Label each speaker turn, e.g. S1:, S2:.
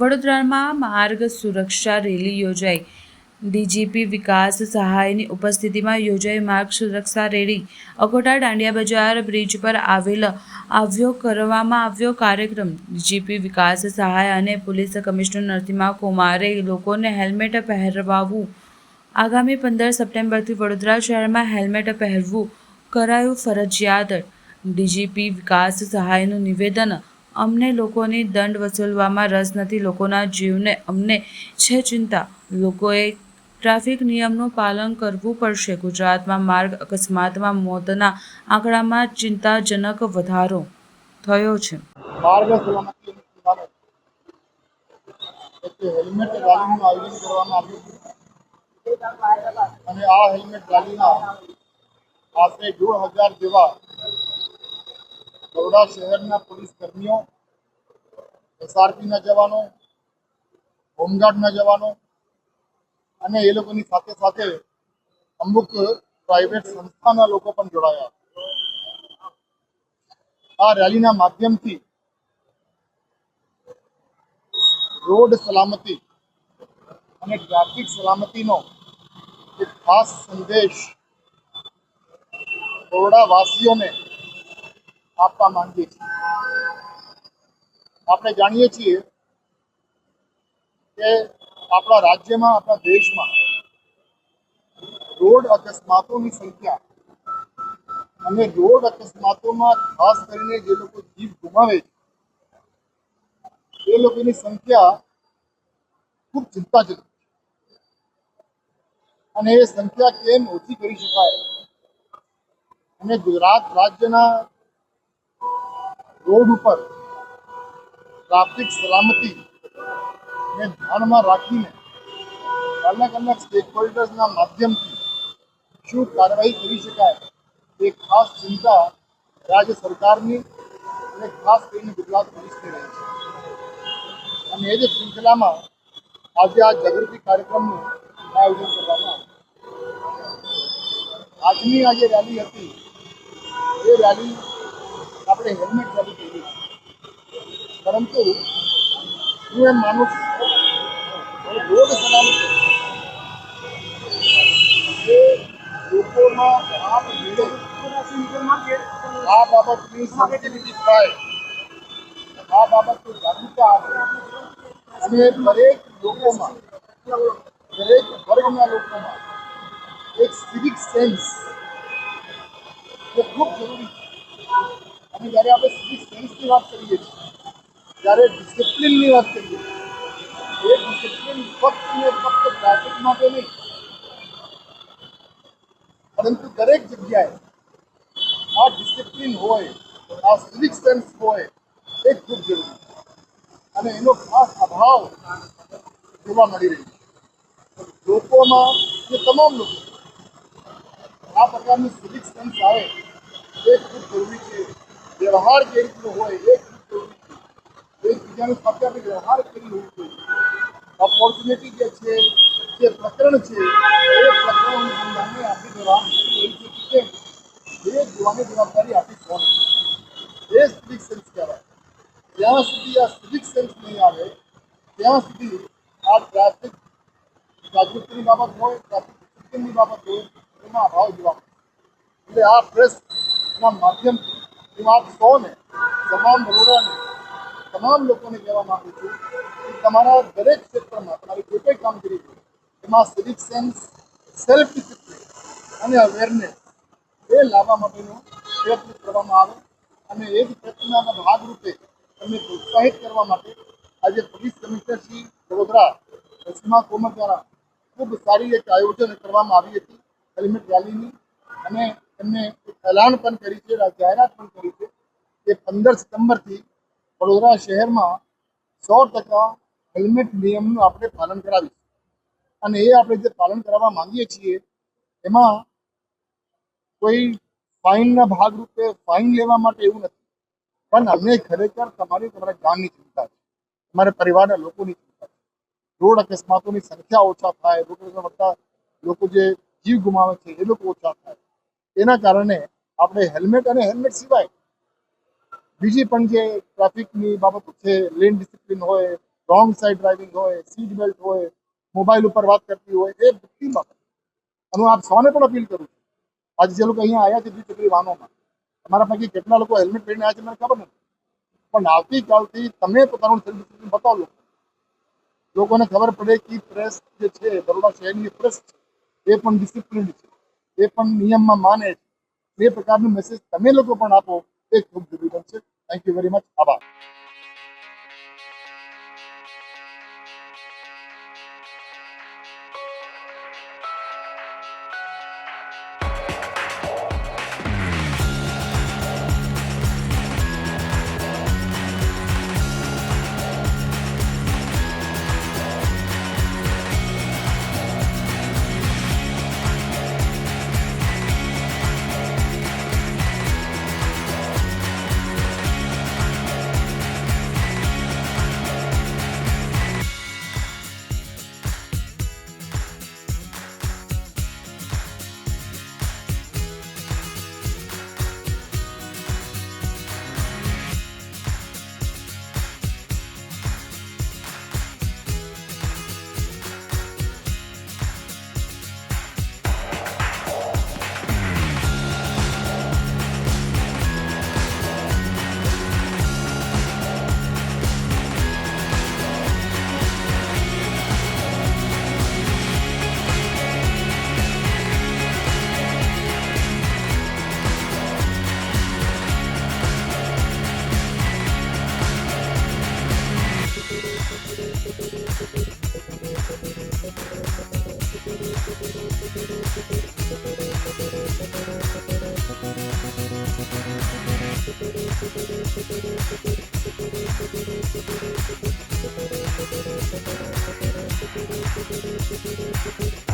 S1: વડોદરામાં માર્ગ સુરક્ષા રેલી યોજાઈ. ડીજીપી વિકાસ સહાયની ઉપસ્થિતિમાં યોજાઈ માર્ગ સુરક્ષા રેલી. અકોટા દાંડિયા બજાર બ્રિજ પર આવેલ આવ્યો કરવામાં આવ્યો કાર્યક્રમ. ડીજીપી વિકાસ સહાય અને પોલીસ કમિશનર નરસિંહા કુમારે લોકોને હેલ્મેટ પહેરવાવું. આગામી પંદર સપ્ટેમ્બરથી વડોદરા શહેરમાં હેલ્મેટ પહેરવું કરાયું ફરજિયાત. ડીજીપી વિકાસ સહાયનું નિવેદન અમને લોકોની દંડ વસૂલવામાં રસ નથી, લોકોના જીવને અમને છે ચિંતા. લોકોએ ટ્રાફિક નિયમનું પાલન કરવું પડશે. ગુજરાતમાં માર્ગ અકસ્માતમાં મોતના આંકડામાં ચિંતાજનક વધારો થયો છે.
S2: આ હેલ્મેટ રેલીના આશરે દોઢ હજાર જેવા બરોડા શહેરના પોલીસ કર્મીઓ એસઆરપીના જવાનો, હોમગાર્ડના જવાનો અને એ લોકોની સાથે સાથે અમુક પ્રાઇવેટ સંસ્થાના લોકો પણ જોડાયા. આ રેલીના માધ્યમથી રોડ સલામતી અને ટ્રાફિક સલામતીનો એક ખાસ સંદેશ બરોડા વાસીઓને આપવા માંગીએ છીએ. આપણે જાણીએ છીએ કે આપણા રાજ્યમાં, આપણા દેશમાં રોડ અકસ્માતોની સંખ્યા અને રોડ અકસ્માતોમાં ખાસ કરીને જે લોકો જીવ ગુમાવે છે, એ લોકોની સંખ્યા ખૂબ ચિંતાજનક અને એ સંખ્યા કેમ ઓછી કરી શકાય? અને ગુજરાત રાજ્યના રોડ ઉપર ટ્રાફિક સલામતી ને ધ્યાનમાં રાખીને અલગ અલગ સ્ટેક હોલ્ડર્સના માધ્યમથી શું કાર્યવાહી કરી શકાય તે ખાસ ચિંતા રાજ્ય સરકારની અને ખાસ કરીને ગુજરાત પોલીસની રહી છે. અને એ જ શૃંખલામાં આજે આ જાગૃતિ કાર્યક્રમનું આયોજન કરવામાં આવ્યું. આજની આ જે રેલી હતી, એ રેલી આપણે હેલ્મેટ રેલી કહીએ છીએ પરંતુ હું એમ માનું છું કે રોડ સલામતી એ લોકોમાં આપ મેળે આ બાબતની સેન્સિટિવિટી થાય આ બાબતની જાગૃતતા આવે અને દરેક લોકોમાં દરેક વર્ગના લોકોમાં એક સિવિક સેન્સ એ ખૂબ જરૂરી છે અને જ્યારે આપણે સિવિક સેન્સની વાત કરીએ છીએ જ્યારે ડિસિપ્લિનની વાત કરીએ છીએ એ ડિસિપ્લિન ફક્ત ને ફક્ત ટ્રાફિક માટે નહીં પરંતુ દરેક જગ્યાએ આ ડિસિપ્લિન હોય આ સિવિક સેન્સ હોય એ ખૂબ જરૂરી છે અને એનો ખાસ અભાવ જોવા મળી રહ્યો છે. લોકોમાં જે તમામ લોકો આ પ્રકારની સિવિક સેન્સ આવે, એ ખૂબ જરૂરી છે. વ્યવહાર જે રીતનો હોય, એ ખૂબ જરૂરી છે એકબીજાની સાથે આપણે વ્યવહાર કરી હોવું જોઈએ જે છે, જે પ્રકરણ છે, એ પ્રકરણ અનુસંધાને આપણી છે એ જોવાની જવાબદારી આપણી સૌની એ સિવિક સેન્સ જ્યાં સુધી આ સિવિક સેન્સ નહીં આવે, ત્યાં સુધી આ ટ્રાફિક જાગૃતિની બાબત હોય ટ્રાફિક ડિસિપ્લિનની બાબત હોય, એમાં અભાવ જોવા એટલે આ પ્રેસના માધ્યમથી હું આપ સૌને તમામ બરોડાને તમામ લોકોને કહેવા માંગુ છું કે તમારા દરેક ક્ષેત્રમાં તમારી જે કંઈ કામગીરી હોય, એમાં સિવિક સેન્સ સેલ્ફ ડિસિપ્લિન અને અવેરનેસ એ લાવવા માટેનો પ્રયત્ન કરવામાં આવે અને એ જ પ્રયત્નના ભાગરૂપે તમને પ્રોત્સાહિત કરવા માટે આજે પોલીસ કમિશનર શ્રી વડોદરા રસીમા કોમર દ્વારા ખૂબ સારી એક આયોજન કરવામાં આવી હતી હેલ્મેટ રેલીની અને એમને એક એલાન પણ કરી છે, જાહેરાત પણ કરી છે કે પંદર સપ્ટેમ્બરથી વડોદરા શહેરમાં સો ટકા હેલ્મેટ નિયમનું આપણે પાલન કરાવીશું. અને એ આપણે જે પાલન કરાવવા માંગીએ છીએ, એમાં કોઈ ફાઇનના ભાગરૂપે ફાઇન લેવા માટે એવું નથી. પણ અમને ખરેખર તમારી તમારા જાનની ચિંતા છે. તમારા પરિવારના લોકોની ચિંતા છે. રોડ અકસ્માતોની સંખ્યા ઓછા થાય, રોડ વધતા લોકો જે જીવ ગુમાવે છે, એ લોકો ઓછા થાય. એના કારણે આપણે હેલ્મેટ અને હેલ્મેટ સિવાય બીજી પણ જે ટ્રાફિકની બાબતો છે, લેન ડિસિપ્લિન હોય, રોંગ સાઈડ ડ્રાઇવિંગ હોય, સીટ બેલ્ટ હોય, મોબાઈલ ઉપર વાત કરતી હોય, એ બધી બાબત. અને હું આપ સૌને પણ અપીલ કરું છું, આજે જે લોકો અહીંયા આવ્યા છે દ્વિચક્રી વાહનોમાં, તમારા પૈકી કેટલા લોકો હેલ્મેટ પહેરીને આવ્યા છે મને ખબર નથી. પણ આવતીકાલથી તમે પોતાનું સેલ્ફ ડિસિપ્લિન બતાવો લોકો. લોકોને ખબર પડે કે પ્રેસ જે છે બરોડા શહેરની પ્રેસ છે, એ પણ ડિસિપ્લિન છે, એ પણ નિયમમાં માને છે. એ પ્રકારનું મેસેજ તમે લોકો પણ આપો. એ ખૂબ જરૂરી બનશે. થેન્ક યુ વેરી મચ આભાર. We'll be right back.